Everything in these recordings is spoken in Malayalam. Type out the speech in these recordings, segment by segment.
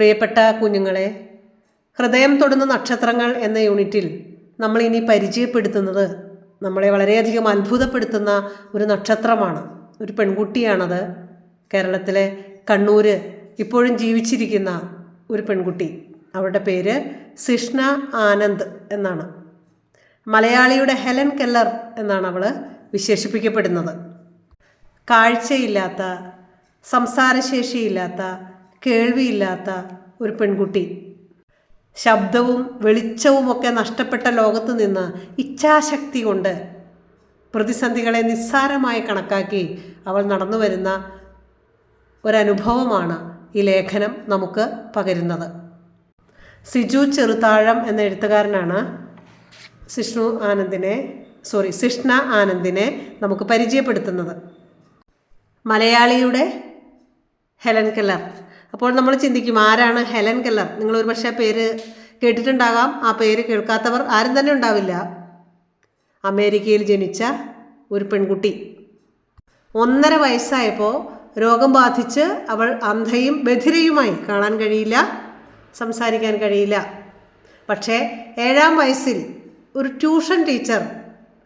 പ്രിയപ്പെട്ട കുഞ്ഞുങ്ങളെ ഹൃദയം തൊടുന്ന നക്ഷത്രങ്ങൾ എന്ന യൂണിറ്റിൽ നമ്മൾ ഇനി പരിചയപ്പെടുത്തുന്നത് നമ്മളെ വളരെയധികം അത്ഭുതപ്പെടുത്തുന്ന ഒരു നക്ഷത്രമാണ്. ഒരു പെൺകുട്ടിയാണത്. കേരളത്തിലെ കണ്ണൂര് ഇപ്പോഴും ജീവിച്ചിരിക്കുന്ന ഒരു പെൺകുട്ടി. അവരുടെ പേര് സിഷ്ണ ആനന്ദ് എന്നാണ്. മലയാളിയുടെ ഹെലൻ കെല്ലർ എന്നാണ് അവൾ വിശേഷിപ്പിക്കപ്പെടുന്നത്. കാഴ്ചയില്ലാത്ത സംസാരശേഷിയില്ലാത്ത കേൾവിയില്ലാത്ത ഒരു പെൺകുട്ടി. ശബ്ദവും വെളിച്ചവുമൊക്കെ നഷ്ടപ്പെട്ട ലോകത്ത് നിന്ന് ഇച്ഛാശക്തി കൊണ്ട് പ്രതിസന്ധികളെ നിസ്സാരമായി കണക്കാക്കി അവൾ നടന്നു വരുന്ന ഒരനുഭവമാണ് ഈ ലേഖനം നമുക്ക് പകരുന്നത്. സിജു ചെറുതാഴം എന്ന എഴുത്തുകാരനാണ്. സിഷ്ണു ആനന്ദിനെ സോറി സിഷ്ണ ആനന്ദിനെ നമുക്ക് പരിചയപ്പെടുത്തുന്നത്. മലയാളിയുടെ ഹെലൻ കെല്ലർ. അപ്പോൾ നമ്മൾ ചിന്തിക്കും ആരാണ് ഹെലൻ കെല്ലർ? നിങ്ങൾ ഒരു പക്ഷേ പേര് കേട്ടിട്ടുണ്ടാകാം. ആ പേര് കേൾക്കാത്തവർ ആരും തന്നെ ഉണ്ടാവില്ല. അമേരിക്കയിൽ ജനിച്ച ഒരു പെൺകുട്ടി. ഒന്നര വയസ്സായപ്പോൾ രോഗം ബാധിച്ച് അവൾ അന്ധയും ബധിരയുമായി കാണാൻ കഴിയില്ല സംസാരിക്കാൻ കഴിയില്ല. പക്ഷേ ഏഴാം വയസ്സിൽ ഒരു ട്യൂഷൻ ടീച്ചർ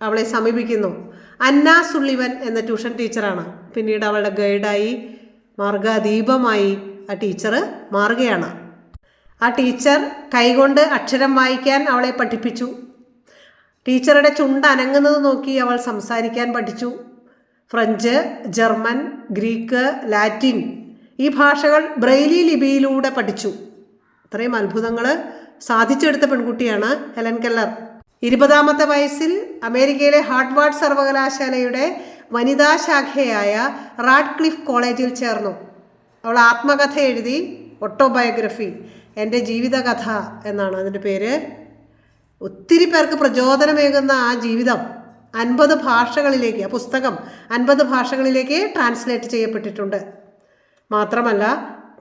അവളെ സമീപിക്കുന്നു. അന്ന സുള്ളിവൻ എന്ന ട്യൂഷൻ ടീച്ചറാണ്. പിന്നീട് അവളുടെ ഗൈഡായി മാർഗദീപമായി ആ ടീച്ചർ മാറുകയാണ്. ആ ടീച്ചർ കൈകൊണ്ട് അക്ഷരം വായിക്കാൻ അവളെ പഠിപ്പിച്ചു. ടീച്ചറുടെ ചുണ്ട് അനങ്ങുന്നത് നോക്കി അവൾ സംസാരിക്കാൻ പഠിച്ചു. ഫ്രഞ്ച് ജർമ്മൻ ഗ്രീക്ക് ലാറ്റിൻ ഈ ഭാഷകൾ ബ്രെയിലി ലിപിയിലൂടെ പഠിച്ചു. ഇത്രയും അത്ഭുതങ്ങൾ സാധിച്ചെടുത്ത പെൺകുട്ടിയാണ് ഹെലൻ കെല്ലർ. ഇരുപതാമത്തെ വയസ്സിൽ അമേരിക്കയിലെ ഹാർട്ട്വാർഡ് സർവകലാശാലയുടെ വനിതാ ശാഖയായ റാഡ്ക്ലിഫ് കോളേജിൽ ചേർന്നു. അവൾ ആത്മകഥ എഴുതി ഓട്ടോബയോഗ്രഫി എന്റെ ജീവിതകഥ എന്നാണ്. അതിന്റെ പേര് ഒത്തിരി പേർക്ക് പ്രചോദനമേകുന്ന ആ ജീവിതം അൻപത് ഭാഷകളിലേക്ക് ആ പുസ്തകം അൻപത് ഭാഷകളിലേക്ക് ട്രാൻസ്ലേറ്റ് ചെയ്യപ്പെട്ടിട്ടുണ്ട്. മാത്രമല്ല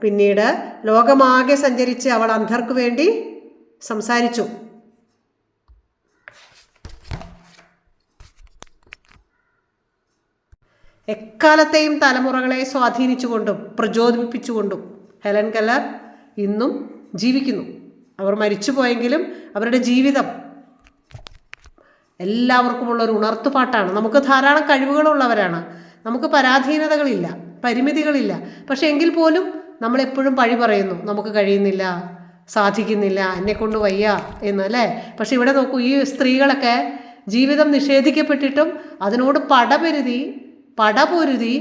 പിന്നീട് ലോകമാകെ സഞ്ചരിച്ച് അവൾ അന്ധർക്ക് വേണ്ടി സംസാരിച്ചു. എക്കാലത്തെയും തലമുറകളെ സ്വാധീനിച്ചുകൊണ്ടും പ്രചോദിപ്പിച്ചുകൊണ്ടും ഹെലൻ കല്ലർ ഇന്നും ജീവിക്കുന്നു. അവർ മരിച്ചുപോയെങ്കിലും അവരുടെ ജീവിതം എല്ലാവർക്കുമുള്ള ഒരു ഉണർത്തുപാട്ടാണ്. നമുക്ക് ധാരാളം കഴിവുകളുള്ളവരാണ്. നമുക്ക് പരാധീനതകളില്ല പരിമിതികളില്ല. പക്ഷേ എങ്കിൽ പോലും നമ്മളെപ്പോഴും പഴി പറയുന്നു നമുക്ക് കഴിയുന്നില്ല സാധിക്കുന്നില്ല എന്നെ കൊണ്ട് വയ്യ എന്ന് അല്ലേ? പക്ഷെ ഇവിടെ നോക്കൂ ഈ സ്ത്രീകളൊക്കെ ജീവിതം നിഷേധിക്കപ്പെട്ടിട്ടും അതിനോട് പടപെരുതി പടപൊരുതി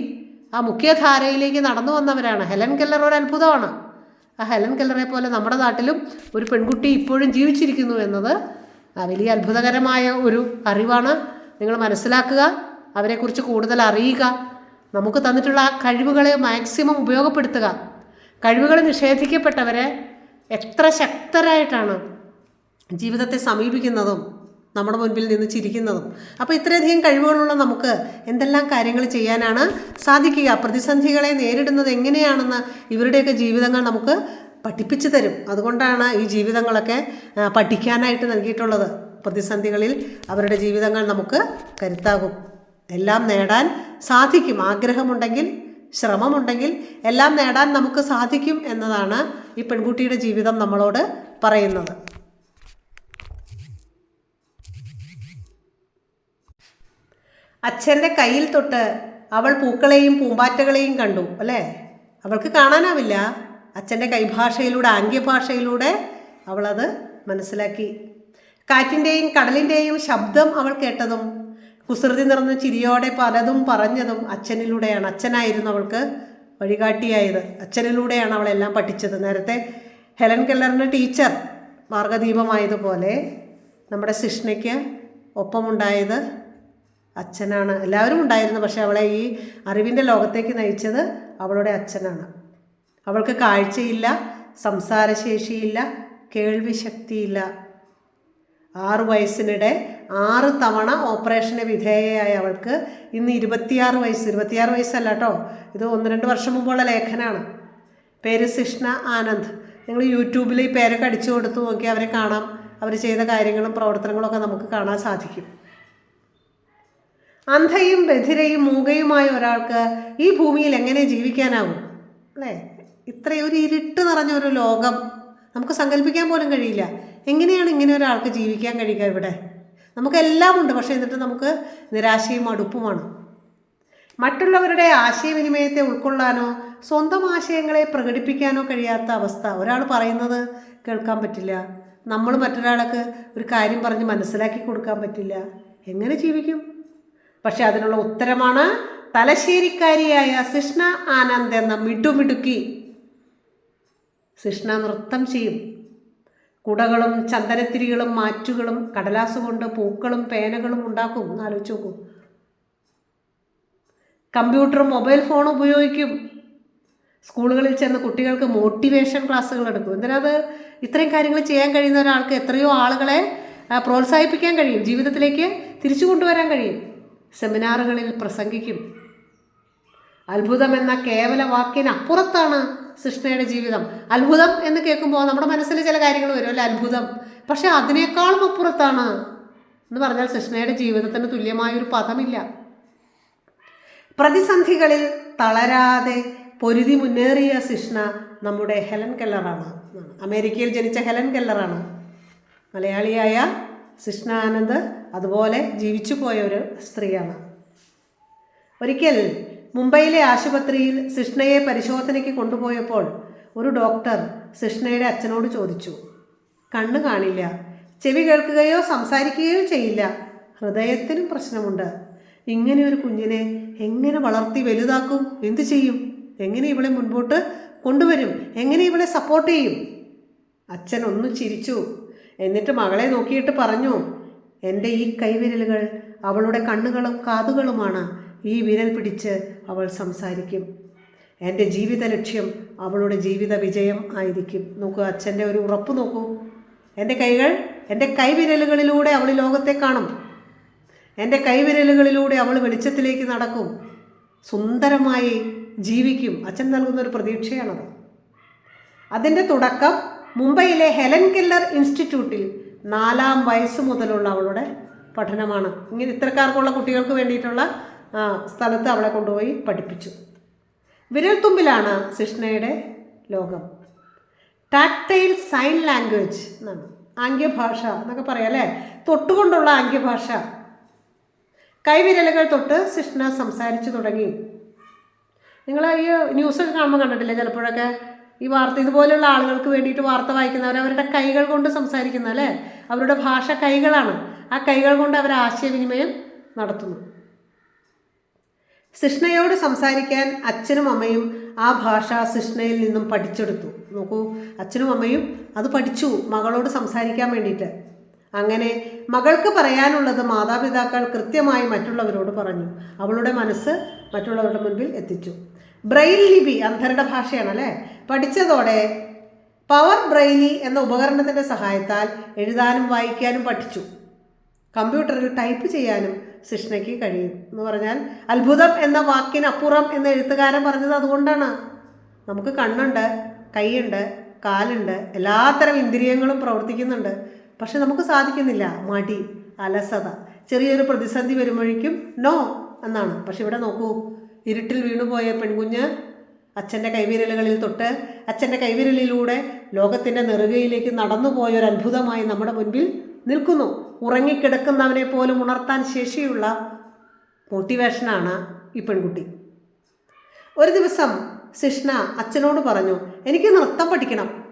ആ മുഖ്യധാരയിലേക്ക് നടന്നു വന്നവരാണ്. ഹെലൻ കെല്ലർ ഒരു അത്ഭുതമാണ്. ആ ഹെലൻ കെല്ലറെ പോലെ നമ്മുടെ നാട്ടിലും ഒരു പെൺകുട്ടി ഇപ്പോഴും ജീവിച്ചിരിക്കുന്നു എന്നത് വലിയ അത്ഭുതകരമായ ഒരു അറിവാണ്. നിങ്ങൾ മനസ്സിലാക്കുക അവരെക്കുറിച്ച് കൂടുതൽ അറിയുക. നമുക്ക് തന്നിട്ടുള്ള ആ കഴിവുകളെ മാക്സിമം ഉപയോഗപ്പെടുത്തുക. കഴിവുകൾ നിഷേധിക്കപ്പെട്ടവരെ എത്ര ശക്തരായിട്ടാണ് ജീവിതത്തെ സമീപിക്കുന്നതും നമ്മുടെ മുൻപിൽ നിന്ന് ചിരിക്കുന്നതും. അപ്പോൾ ഇത്രയധികം കഴിവുകളുള്ള നമുക്ക് എന്തെല്ലാം കാര്യങ്ങൾ ചെയ്യാനാണ് സാധിക്കുക? പ്രതിസന്ധികളെ നേരിടുന്നത് എങ്ങനെയാണെന്ന് ഇവരുടെയൊക്കെ ജീവിതങ്ങൾ നമുക്ക് പഠിപ്പിച്ചു തരും. അതുകൊണ്ടാണ് ഈ ജീവിതങ്ങളൊക്കെ പഠിക്കാനായിട്ട് നൽകിയിട്ടുള്ളത്. പ്രതിസന്ധികളിൽ അവരുടെ ജീവിതങ്ങൾ നമുക്ക് കരുത്താകും. എല്ലാം നേടാൻ സാധിക്കും. ആഗ്രഹമുണ്ടെങ്കിൽ ശ്രമമുണ്ടെങ്കിൽ എല്ലാം നേടാൻ നമുക്ക് സാധിക്കും എന്നതാണ് ഈ പെൺകുട്ടിയുടെ ജീവിതം നമ്മളോട് പറയുന്നത്. അച്ഛന്റെ കയ്യിൽ തൊട്ട് അവൾ പൂക്കളെയും പൂമ്പാറ്റകളെയും കണ്ടു അല്ലേ? അവൾക്ക് കാണാനാവില്ല. അച്ഛന്റെ കൈഭാഷയിലൂടെ ആംഗ്യഭാഷയിലൂടെ അവളത് മനസ്സിലാക്കി. കാറ്റിന്റെയും കടലിന്റെയും ശബ്ദം അവൾ കേട്ടതും കുസൃതി നിറഞ്ഞ ചിരിയോടെ പലതും പറഞ്ഞതും അച്ഛനിലൂടെയാണ്. അച്ഛനായിരുന്നു അവൾക്ക് വഴികാട്ടിയായത്. അച്ഛനിലൂടെയാണ് അവളെല്ലാം പഠിച്ചത്. നേരത്തെ ഹെലൻ കെല്ലറിന്റെ ടീച്ചർ മാർഗദീപമായതുപോലെ നമ്മുടെ സിഷ്ണയ്ക്ക് ഒപ്പമുണ്ടായത് അച്ഛനാണ്. എല്ലാവരും ഉണ്ടായിരുന്നു പക്ഷെ അവളെ ഈ അറിവിന്റെ ലോകത്തേക്ക് നയിച്ചത് അവളുടെ അച്ഛനാണ്. അവൾക്ക് കാഴ്ചയില്ല സംസാരശേഷിയില്ല കേൾവി ശക്തിയില്ല ആറ് വയസ്സിനിടെ ആറ് തവണ ഓപ്പറേഷന് വിധേയയായ അവൾക്ക് ഇന്ന് ഇരുപത്തിയാറ് വയസ്സ്. ഇരുപത്തിയാറ് വയസ്സല്ല കേട്ടോ. ഇത് ഒന്ന് രണ്ട് വർഷം മുമ്പുള്ള ലേഖനാണ്. പേര് സിഷ്ണ ആനന്ദ്. നിങ്ങൾ യൂട്യൂബിൽ ഈ പേരൊക്കെ അടിച്ചു കൊടുത്തു. നോക്കി അവരെ കാണാം. അവർ ചെയ്ത കാര്യങ്ങളും പ്രവർത്തനങ്ങളൊക്കെ നമുക്ക് കാണാൻ സാധിക്കും. അന്ധയും ബധിരയും മൂകയുമായ ഒരാൾക്ക് ഈ ഭൂമിയിൽ എങ്ങനെ ജീവിക്കാനാവും? അല്ലേ? ഇത്രയും ഒരു ഇരുട്ട് നിറഞ്ഞ ഒരു ലോകം നമുക്ക് സങ്കല്പിക്കാൻ പോലും കഴിയില്ല. എങ്ങനെയാണ് ഇങ്ങനെ ഒരാൾക്ക് ജീവിക്കാൻ കഴിയുക ഇവിടെ? നമുക്കെല്ലാം ഉണ്ട് പക്ഷേ എന്നിട്ട് നമുക്ക് നിരാശയും അടുപ്പുമാണ് മറ്റുള്ളവരുടെ ആശയവിനിമയത്തെ ഉൾക്കൊള്ളാനോ സ്വന്തം ആശയങ്ങളെ പ്രകടിപ്പിക്കാനോ കഴിയാത്ത അവസ്ഥ. ഒരാൾ പറയുന്നത് കേൾക്കാൻ പറ്റില്ല. നമ്മൾ മറ്റൊരാൾക്ക് ഒരു കാര്യം പറഞ്ഞ് മനസ്സിലാക്കി കൊടുക്കാൻ പറ്റില്ല. എങ്ങനെ ജീവിക്കും? പക്ഷെ അതിനുള്ള ഉത്തരമാണ് തലശ്ശേരിക്കാരിയായ സിഷ്ണ ആനന്ദ് എന്ന മിടുമിടുക്കി സിഷ്ണ നൃത്തം ചെയ്യും. കുടകളും ചന്ദനത്തിരികളും മാറ്റുകളും കടലാസ് കൊണ്ട് പൂക്കളും പേനകളും ഉണ്ടാക്കും. ആലോചിച്ച് നോക്കും. കമ്പ്യൂട്ടറും മൊബൈൽ ഫോണും ഉപയോഗിക്കും. സ്കൂളുകളിൽ ചെന്ന് കുട്ടികൾക്ക് മോട്ടിവേഷൻ ക്ലാസ്സുകൾ എടുക്കും. എന്തിനത് ഇത്രയും കാര്യങ്ങൾ ചെയ്യാൻ കഴിയുന്ന ഒരാൾക്ക് എത്രയോ ആളുകളെ പ്രോത്സാഹിപ്പിക്കാൻ കഴിയും. ജീവിതത്തിലേക്ക് തിരിച്ചു കൊണ്ടുവരാൻ കഴിയും. സെമിനാറുകളിൽ പ്രസംഗിക്കും. അത്ഭുതം എന്ന കേവല വാക്കിന് അപ്പുറത്താണ് ജീവിതം. അത്ഭുതം എന്ന് കേൾക്കുമ്പോൾ നമ്മുടെ മനസ്സിൽ ചില കാര്യങ്ങൾ വരും. അല്ലെ? അത്ഭുതം. പക്ഷെ അതിനേക്കാളും അപ്പുറത്താണ് എന്ന് പറഞ്ഞാൽ കൃഷ്ണയുടെ ജീവിതത്തിന് തുല്യമായൊരു പദമില്ല. പ്രതിസന്ധികളിൽ തളരാതെ പൊരുതി മുന്നേറിയ സിഷ്ണ നമ്മുടെ ഹെലൻ കെല്ലറാണ്. അമേരിക്കയിൽ ജനിച്ച ഹെലൻ കെല്ലറാണ്. മലയാളിയായ കൃഷ്ണാനന്ദ് അതുപോലെ ജീവിച്ചു പോയ ഒരു സ്ത്രീയാണ്. ഒരിക്കൽ മുംബൈയിലെ ആശുപത്രിയിൽ സിഷ്ണയെ പരിശോധനയ്ക്ക് കൊണ്ടുപോയപ്പോൾ ഒരു ഡോക്ടർ സിഷ്ണയുടെ അച്ഛനോട് ചോദിച്ചു കണ്ണ് കാണില്ല. ചെവി കേൾക്കുകയോ സംസാരിക്കുകയോ ചെയ്യില്ല. ഹൃദയത്തിനും പ്രശ്നമുണ്ട്. ഇങ്ങനെ ഒരു കുഞ്ഞിനെ എങ്ങനെ വളർത്തി വലുതാക്കും? എന്തു ചെയ്യും? എങ്ങനെ ഇവളെ മുൻപോട്ട് കൊണ്ടുവരും. എങ്ങനെ ഇവളെ സപ്പോർട്ട് ചെയ്യും? അച്ഛൻ ഒന്ന് ചിരിച്ചു. എന്നിട്ട് മകളെ നോക്കിയിട്ട് പറഞ്ഞു എന്റെ ഈ കൈവിരലുകൾ അവളുടെ കണ്ണുകളും കാതുകളുമാണ്. ഈ വിരൽ പിടിച്ച് അവൾ സംസാരിക്കും. എന്റെ ജീവിത ലക്ഷ്യം അവളുടെ ജീവിത വിജയം ആയിരിക്കും. നോക്കൂ അച്ഛന്റെ ഒരു ഉറപ്പ് നോക്കൂ. എന്റെ കൈകൾ എന്റെ കൈവിരലുകളിലൂടെ അവൾ ലോകത്തെ കാണും. എന്റെ കൈവിരലുകളിലൂടെ അവൾ വെളിച്ചത്തിലേക്ക് നടക്കും. സുന്ദരമായി ജീവിക്കും. അച്ഛൻ നൽകുന്ന ഒരു പ്രതീക്ഷയാണത്. അതിന്റെ തുടക്കം മുംബൈയിലെ ഹെലൻ കില്ലർ ഇൻസ്റ്റിറ്റ്യൂട്ടിൽ നാലാം വയസ്സ് മുതലുള്ള അവളുടെ പഠനമാണ്. ഇങ്ങനെ ഇത്തരക്കാർക്കുള്ള കുട്ടികൾക്ക് വേണ്ടിയിട്ടുള്ള സ്ഥലത്ത് അവളെ കൊണ്ടുപോയി പഠിപ്പിച്ചു. വിരൽത്തുമ്പിലാണ് സിഷ്ണയുടെ ലോകം. ടാക്ടൈൽ സൈൻ ലാംഗ്വേജ് എന്നാണ്. ആംഗ്യഭാഷ എന്നൊക്കെ പറയാം അല്ലേ? തൊട്ടുകൊണ്ടുള്ള ആംഗ്യഭാഷ. കൈവിരലുകൾ തൊട്ട് സിഷ്ണ സംസാരിച്ചു തുടങ്ങി. നിങ്ങൾ ഈ ന്യൂസൊക്കെ കാണുമ്പോൾ കണ്ടിട്ടില്ലേ ചിലപ്പോഴൊക്കെ? ഈ വാർത്ത ഇതുപോലെയുള്ള ആളുകൾക്ക് വേണ്ടിയിട്ട് വാർത്ത വായിക്കുന്നവർ അവരുടെ കൈകൾ കൊണ്ട് സംസാരിക്കുന്ന അല്ലേ? അവരുടെ ഭാഷ കൈകളാണ്. ആ കൈകൾ കൊണ്ട് അവർ ആശയവിനിമയം നടത്തുന്നു. സിഷ്ണയോട് സംസാരിക്കാൻ അച്ഛനും അമ്മയും ആ ഭാഷ സിഷ്ണയിൽ നിന്നും പഠിച്ചെടുത്തു. നോക്കൂ അച്ഛനും അമ്മയും അത് പഠിച്ചു മകളോട് സംസാരിക്കാൻ വേണ്ടിയിട്ട്. അങ്ങനെ മകൾക്ക് പറയാനുള്ളത് മാതാപിതാക്കൾ കൃത്യമായി മറ്റുള്ളവരോട് പറഞ്ഞു. അവളുടെ മനസ്സ് മറ്റുള്ളവരുടെ മുൻപിൽ എത്തിച്ചു. ബ്രെയിൽ ലിപി അന്ധരുടെ ഭാഷയാണ് അല്ലേ പഠിച്ചതോടെ പവർ ബ്രെയിലി എന്ന ഉപകരണത്തിന്റെ സഹായത്താൽ എഴുതാനും വായിക്കാനും പഠിച്ചു. കമ്പ്യൂട്ടറിൽ ടൈപ്പ് ചെയ്യാനും സിഷ്ണയ്ക്ക് കഴിയും എന്ന് പറഞ്ഞാൽ അത്ഭുതം എന്ന വാക്കിനപ്പുറം എന്ന് എഴുത്തുകാരൻ പറഞ്ഞത് അതുകൊണ്ടാണ്. നമുക്ക് കണ്ണുണ്ട് കൈയുണ്ട് കാലുണ്ട് എല്ലാത്തരം ഇന്ദ്രിയങ്ങളും പ്രവർത്തിക്കുന്നുണ്ട്. പക്ഷെ നമുക്ക് സാധിക്കുന്നില്ല. മടി അലസത ചെറിയൊരു പ്രതിസന്ധി വരുമ്പോഴേക്കും നോ എന്നാണ്. പക്ഷെ ഇവിടെ നോക്കൂ ഇരുട്ടിൽ വീണുപോയ പെൺകുഞ്ഞ് അച്ഛന്റെ കൈവിരലുകളിൽ തൊട്ട് അച്ഛന്റെ കൈവിരലിലൂടെ ലോകത്തിന്റെ നെറുകയിലേക്ക് നടന്നുപോയ ഒരു അത്ഭുതമായി നമ്മുടെ മുൻപിൽ നിൽക്കുന്നു. ഉറങ്ങിക്കിടക്കുന്നവനെ പോലും ഉണർത്താൻ ശേഷിയുള്ള മോട്ടിവേഷനാണ് ഈ പെൺകുട്ടി. ഒരു ദിവസം സിഷ്ണ അച്ഛനോട് പറഞ്ഞു എനിക്ക് നൃത്തം പഠിക്കണം.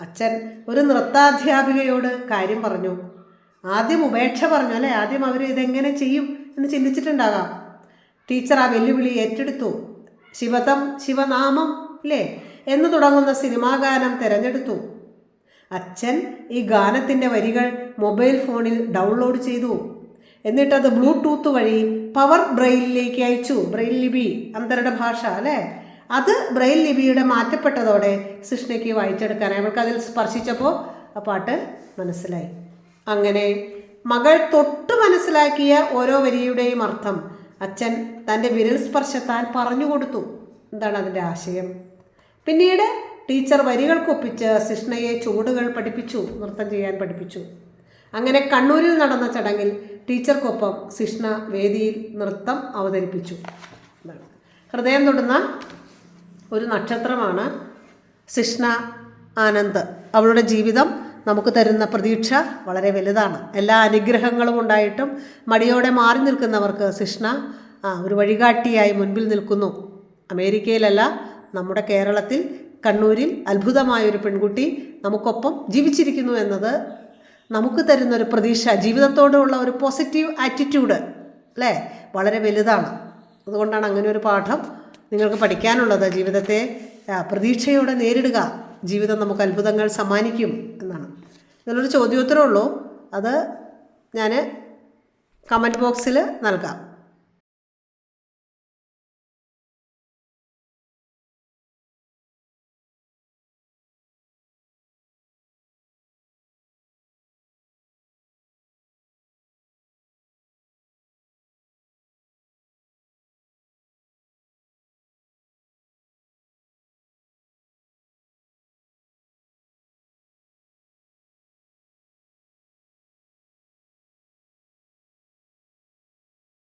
അച്ഛൻ ഒരു നൃത്താധ്യാപികയോട് കാര്യം പറഞ്ഞു. ആദ്യം ഉപേക്ഷ പറഞ്ഞു അല്ലേ? ആദ്യം അവർ ഇതെങ്ങനെ ചെയ്യും? എന്ന് ചിന്തിച്ചിട്ടുണ്ടാകാം. ടീച്ചർ ആ വെല്ലുവിളി ഏറ്റെടുത്തു. ശിവതം ശിവനാമം അല്ലേ എന്ന് തുടങ്ങുന്ന സിനിമാ ഗാനം തിരഞ്ഞെടുത്തു. അച്ഛൻ ഈ ഗാനത്തിന്റെ വരികൾ മൊബൈൽ ഫോണിൽ ഡൗൺലോഡ് ചെയ്തു. എന്നിട്ടത് ബ്ലൂടൂത്ത് വഴി പവർ ബ്രെയിലിലേക്ക് അയച്ചു. ബ്രെയിൽ ലിപി അന്തരുടെ ഭാഷ അല്ലേ? അത് ബ്രെയിൽ ലിപിയുടെ മാറ്റപ്പെട്ടതോടെ സൃഷ്ണയ്ക്ക് വായിച്ചെടുക്കാനായി അവൾക്ക് അതിൽ സ്പർശിച്ചപ്പോൾ ആ പാട്ട് മനസ്സിലായി. അങ്ങനെ മകൾ തൊട്ട് മനസ്സിലാക്കിയ ഓരോ വരിയുടെയും അർത്ഥം അച്ഛൻ തന്റെ വിരൽ സ്പർശത്താൽ പറഞ്ഞു കൊടുത്തു. എന്താണ് അതിന്റെ ആശയം? പിന്നീട് ടീച്ചർ വരികൾക്കൊപ്പിച്ച് സിഷ്ണയെ ചുവടുകൾ പഠിപ്പിച്ചു നൃത്തം ചെയ്യാൻ പഠിപ്പിച്ചു. അങ്ങനെ കണ്ണൂരിൽ നടന്ന ചടങ്ങിൽ ടീച്ചർക്കൊപ്പം സിഷ്ണ വേദിയിൽ നൃത്തം അവതരിപ്പിച്ചു. ഹൃദയം തൊടുന്ന ഒരു നക്ഷത്രമാണ് സിഷ്ണ ആനന്ദ്. അവളുടെ ജീവിതം നമുക്ക് തരുന്ന പ്രതീക്ഷ വളരെ വലുതാണ്. എല്ലാ അനുഗ്രഹങ്ങളും ഉണ്ടായിട്ടും മടിയോടെ മാറി നിൽക്കുന്നവർക്ക് സിഷ്ണ ഒരു വഴികാട്ടിയായി മുൻപിൽ നിൽക്കുന്നു. അമേരിക്കയിലല്ല നമ്മുടെ കേരളത്തിൽ കണ്ണൂരിൽ അത്ഭുതമായൊരു പെൺകുട്ടി നമുക്കൊപ്പം ജീവിച്ചിരിക്കുന്നു എന്നത് നമുക്ക് തരുന്ന ഒരു പ്രതീക്ഷ ജീവിതത്തോടുള്ള ഒരു പോസിറ്റീവ് ആറ്റിറ്റ്യൂഡ് അല്ലേ? വളരെ വലുതാണ്. അതുകൊണ്ടാണ് അങ്ങനെ ഒരു പാഠം നിങ്ങൾക്ക് പഠിക്കാനുള്ളത്. ജീവിതത്തെ പ്രതീക്ഷയോടെ നേരിടുക. ജീവിതം നമുക്ക് അത്ഭുതങ്ങൾ സമ്മാനിക്കും ഇതിലൊരു ചോദ്യോത്തരമുള്ളൂ അത് ഞാൻ കമന്റ് ബോക്സിൽ നൽകാം.